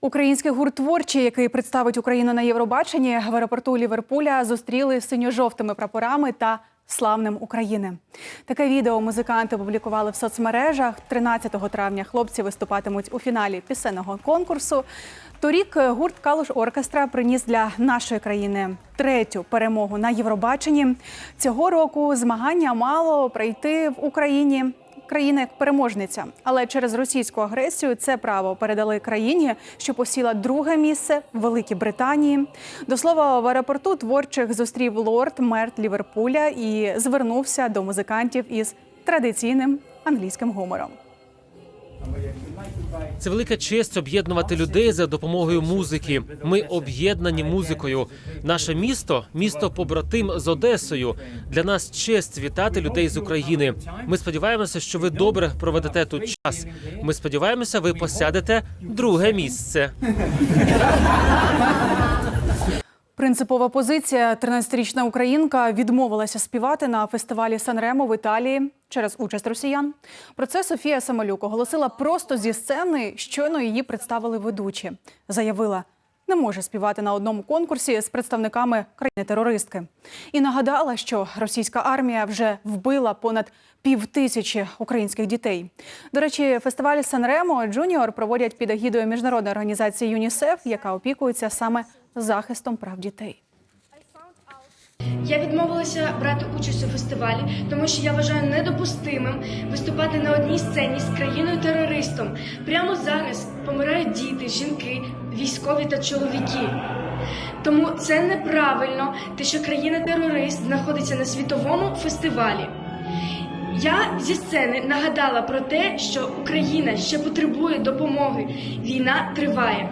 Український гурт творчий, який представить Україну на Євробаченні, в аеропорту Ліверпуля зустріли синьо-жовтими прапорами та славним України. Таке відео музиканти опублікували в соцмережах. 13 травня хлопці виступатимуть у фіналі пісенного конкурсу. Торік гурт Калуш Оркестра приніс для нашої країни третю перемогу на Євробаченні. Цього року змагання мало пройти в Україні країна як переможниця, але через російську агресію це право передали країні, що посіла друге місце в Великій Британії. До слова, в аеропорту творчих зустрів лорд Мерт Ліверпуля і звернувся до музикантів із традиційним англійським гумором. Це велика честь об'єднувати людей за допомогою музики. Ми об'єднані музикою. Наше місто місто побратим з Одесою. Для нас честь вітати людей з України. Ми сподіваємося, що ви добре проведете тут час. Ми сподіваємося, ви посядете друге місце. Принципова позиція 13-річна українка відмовилася співати на фестивалі Санремо в Італії через участь росіян. Про це Софія Самолюк оголосила просто зі сцени. Щойно її представили ведучі. Заявила, не може співати на одному конкурсі з представниками країни-терористки. І нагадала, що російська армія вже вбила понад півтисячі українських дітей. До речі, фестиваль Санремо Джуніор проводять під агідою міжнародної організації ЮНІСЕФ, яка опікується саме захистом прав дітей. Я відмовилася брати участь у фестивалі, тому що я вважаю недопустимим виступати на одній сцені з країною-терористом. Прямо зараз помирають діти, жінки, військові та чоловіки. Тому це неправильно, те, що країна-терорист знаходиться на світовому фестивалі. Я зі сцени нагадала про те, що Україна ще потребує допомоги. Війна триває.